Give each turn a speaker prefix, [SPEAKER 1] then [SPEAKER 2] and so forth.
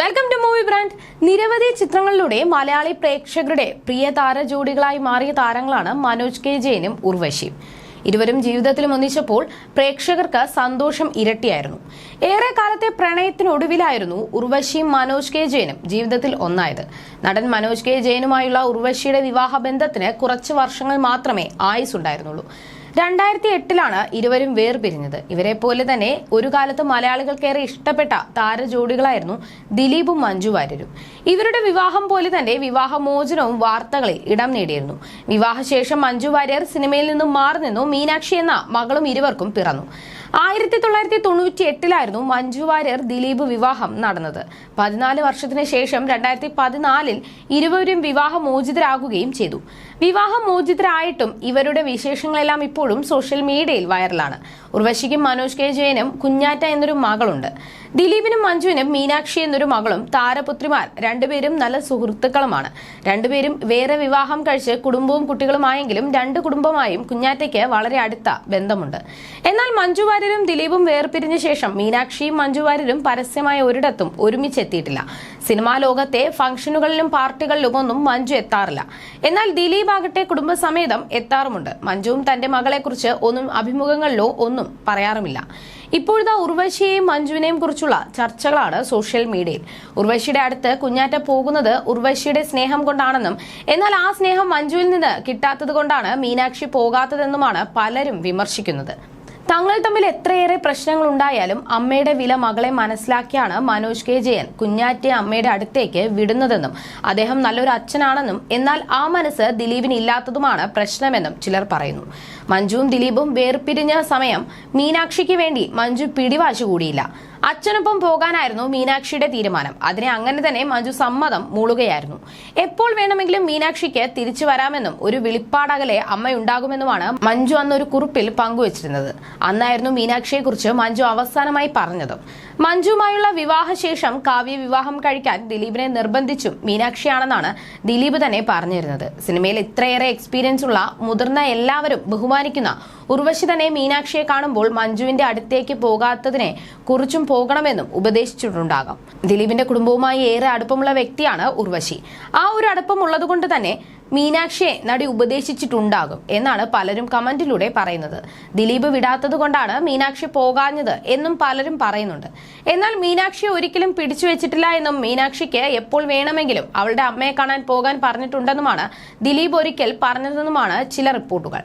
[SPEAKER 1] Welcome to movie brand നിരവധി ചിത്രങ്ങളിലൂടെ മലയാളി പ്രേക്ഷകരുടെ പ്രിയ താര ജോഡികളായി മാറിയ താരങ്ങളാണ് മനോജ് കെ ജയനും ഉർവശിയും ഇരുവരും ജീവിതത്തിലും ഒന്നിച്ചപ്പോൾ പ്രേക്ഷകർക്ക് സന്തോഷം ഇരട്ടിയായിരുന്നു. ഏറെ കാലത്തെ പ്രണയത്തിനൊടുവിലായിരുന്നു ഉർവശിയും മനോജ് കെ ജയനും ജീവിതത്തിൽ ഒന്നായത്. നടൻ മനോജ് കെ ജയനുമായുള്ള ഉർവശിയുടെ വിവാഹ ബന്ധത്തിന് കുറച്ച് വർഷങ്ങൾ മാത്രമേ ആയുസുണ്ടായിരുന്നുള്ളൂ രണ്ടായിരത്തി എട്ടിലാണ് ഇരുവരും വേർപിരിഞ്ഞത്. ഇവരെ പോലെ തന്നെ ഒരു കാലത്ത് മലയാളികൾക്കേറെ ഇഷ്ടപ്പെട്ട താരജോഡികളായിരുന്നു ദിലീപും മഞ്ജു വാര്യരും. ഇവരുടെ വിവാഹം പോലെ തന്നെ വിവാഹമോചനവും വാർത്തകളിൽ ഇടം നേടിയിരുന്നു. വിവാഹശേഷം മഞ്ജു വാര്യർ സിനിമയിൽ നിന്നും മാറി നിന്നു. മീനാക്ഷി എന്ന മകളും ഇരുവർക്കും പിറന്നു. ആയിരത്തി തൊള്ളായിരത്തി തൊണ്ണൂറ്റി എട്ടിലായിരുന്നു മഞ്ജു വാര്യർ ദിലീപ് വിവാഹം നടന്നത്. പതിനാല് വർഷത്തിന് ശേഷം രണ്ടായിരത്തി പതിനാലിൽ ഇരുവരും വിവാഹമോചിതരാകുകയും ചെയ്തു. വിവാഹമോചിതരായിട്ടും ഇവരുടെ വിശേഷങ്ങളെല്ലാം ഇപ്പോഴും സോഷ്യൽ മീഡിയയിൽ വൈറലാണ്. ഉർവശിക്കും മനോജ് കെ ജയനും കുഞ്ഞാറ്റ എന്നൊരു മകളുണ്ട്. ദിലീപിനും മഞ്ജുവിനും മീനാക്ഷി എന്നൊരു മകളും താരപുത്രിമാർ രണ്ടുപേരും നല്ല സുഹൃത്തുക്കളുമാണ്. രണ്ടുപേരും വേറെ വിവാഹം കഴിച്ച് കുടുംബവും കുട്ടികളുമായെങ്കിലും രണ്ട് കുടുംബമായും കുഞ്ഞാറ്റയ്ക്ക് വളരെ അടുത്ത ബന്ധമുണ്ട്. എന്നാൽ മഞ്ജു വാര്യരും ദിലീപും വേർപിരിഞ്ഞ ശേഷം മീനാക്ഷിയും മഞ്ജുവാര്യരും പരസ്യമായ ഒരിടത്തും ഒരുമിച്ചെത്തിയിട്ടില്ല. സിനിമാ ലോകത്തെ ഫംഗ്ഷനുകളിലും പാർട്ടികളിലും ഒന്നും മഞ്ജു എത്താറില്ല. എന്നാൽ ദിലീപ് ആകട്ടെ കുടുംബസമേതം എത്താറുമുണ്ട്. മഞ്ജുവും തന്റെ മകളെക്കുറിച്ച് ഒന്നും അഭിമുഖങ്ങളിലോ ഒന്നും പറയാറുമില്ല. ഇപ്പോഴത്തെ ഉർവശിയെയും മഞ്ജുവിനെയും കുറിച്ചുള്ള ചർച്ചകളാണ് സോഷ്യൽ മീഡിയയിൽ. ഉർവശിയുടെ അടുത്ത് കുഞ്ഞാറ്റ പോകുന്നത് ഉർവശിയുടെ സ്നേഹം കൊണ്ടാണെന്നും എന്നാൽ ആ സ്നേഹം മഞ്ജുവിൽ നിന്ന് കിട്ടാത്തത് കൊണ്ടാണ് മീനാക്ഷി പോകാത്തതെന്നുമാണ് പലരും വിമർശിക്കുന്നത്. തങ്ങൾ തമ്മിൽ എത്രയേറെ പ്രശ്നങ്ങൾ ഉണ്ടായാലും അമ്മയുടെ വില മകളെ മനസ്സിലാക്കിയാണ് മനോജ് കെ ജയൻ കുഞ്ഞാറ്റെ അമ്മയുടെ അടുത്തേക്ക് വിടുന്നതെന്നും അദ്ദേഹം നല്ലൊരു അച്ഛനാണെന്നും എന്നാൽ ആ മനസ്സ് ദിലീപിന് ഇല്ലാത്തതുമാണ് പ്രശ്നമെന്നും ചിലർ പറയുന്നു. മഞ്ജുവും ദിലീപും വേർപിരിഞ്ഞ സമയം മീനാക്ഷിക്ക് വേണ്ടി മഞ്ജു പിടിവാശി കൂടിയില്ല അച്ഛനൊപ്പം പോകാനായിരുന്നു മീനാക്ഷിയുടെ തീരുമാനം. അതിനെ അങ്ങനെ തന്നെ മഞ്ജു സമ്മതം മൂളുകയായിരുന്നു. എപ്പോൾ വേണമെങ്കിലും മീനാക്ഷിക്ക് തിരിച്ചു വരാമെന്നും ഒരു വിളിപ്പാടകലെ അമ്മയുണ്ടാകുമെന്നുമാണ് മഞ്ജു അന്നൊരു കുറിപ്പിൽ പങ്കുവച്ചിരുന്നത്. അന്നായിരുന്നു മീനാക്ഷിയെക്കുറിച്ച് മഞ്ജു അവസാനമായി പറഞ്ഞതും. മഞ്ജുവുമായുള്ള വിവാഹശേഷം കാവ്യ വിവാഹം കഴിക്കാൻ ദിലീപിനെ നിർബന്ധിച്ചും മീനാക്ഷിയാണെന്നാണ് ദിലീപ് തന്നെ പറഞ്ഞിരുന്നത്. സിനിമയിൽ ഇത്രയേറെ എക്സ്പീരിയൻസ് ഉള്ള മുതിർന്ന എല്ലാവരും ബഹുമാനിക്കുന്ന ഉർവശി തന്നെ മീനാക്ഷിയെ കാണുമ്പോൾ മഞ്ജുവിന്റെ അടുത്തേക്ക് പോകാത്തതിനെ കുറിച്ചും പോകണമെന്നും ഉപദേശിച്ചിട്ടുണ്ടാകാം. ദിലീപിന്റെ കുടുംബവുമായി ഏറെ അടുപ്പമുള്ള വ്യക്തിയാണ് ഉർവശി. ആ ഒരു അടുപ്പം ഉള്ളതുകൊണ്ട് തന്നെ മീനാക്ഷിയെ നടി ഉപദേശിച്ചിട്ടുണ്ടാകും എന്നാണ് പലരും കമന്റിലൂടെ പറയുന്നത്. ദിലീപ് വിടാത്തത് കൊണ്ടാണ് മീനാക്ഷി പോകാഞ്ഞത് എന്നും പലരും പറയുന്നുണ്ട്. എന്നാൽ മീനാക്ഷിയെ ഒരിക്കലും പിടിച്ചു വെച്ചിട്ടില്ല എന്നും മീനാക്ഷിക്ക് എപ്പോൾ വേണമെങ്കിലും അവളുടെ അമ്മയെ കാണാൻ പോകാൻ പറഞ്ഞിട്ടുണ്ടെന്നുമാണ് ദിലീപ് ഒരിക്കൽ പറഞ്ഞതെന്നുമാണ് ചില റിപ്പോർട്ടുകൾ.